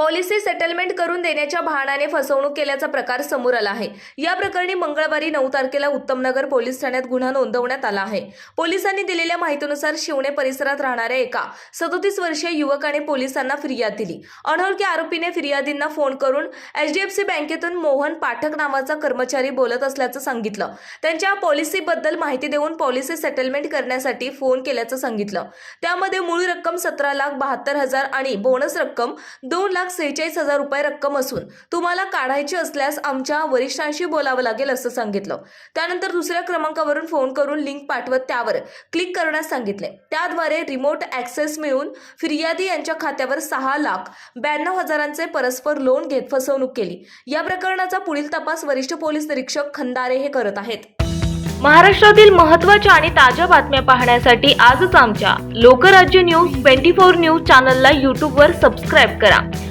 Policy settlement करून देण्याच्या बहाण्याने फसवणूक केल्याचा प्रकार समोर आला आहे. या प्रकरणी मंगळवारी नऊ तारखेला उत्तमनगर पोलीस ठाण्यात गुन्हा नोंदवण्यात आला आहे. पोलिसांनी दिलेल्या माहितीनुसार शिवणे परिसरात राहणाऱ्या एका सदोतीस वर्षीय युवकाने पोलिसांना फिर्याद दिली. अनोळखी आरोपीने फिर्यादींना फोन करून एचडीएफसी बँकेतून मोहन पाठक नावाचा कर्मचारी बोलत असल्याचं सांगितलं. त्यांच्या पॉलिसीबद्दल माहिती देऊन पॉलिसी सेटलमेंट करण्यासाठी फोन केल्याचं सांगितलं. त्यामध्ये मूळ रक्कम सतरा लाख बहात्तर हजार आणि बोनस रक्कम दोन लाख लाख सेहेचाळीस हजार रुपये रक्कम असून तुम्हाला काढायची असल्यास आमच्या वरिष्ठांशी बोलावं लागेल असं सांगितलं. त्यानंतर दुसऱ्या क्रमांकावरून फोन करून लिंक पाठवत त्यावर क्लिक करण्यास सांगितले. त्याद्वारे रिमोट ॲक्सेस मिळून फिर्यादी यांच्या खात्यावर सहा लाख ब्याण्णव हजारांचे परस्पर लोन घेत फसवणूक केली. या प्रकरणाचा पुढील तपास वरिष्ठ पोलीस निरीक्षक खंदारे हे करत आहेत. महाराष्ट्रातील महत्त्वाच्या आणि ताज्या बातम्या पाहण्यासाठी आजच आमच्या Lokrajya news twenty four news चॅनलला यूट्यूबवर सबस्क्राईब करा.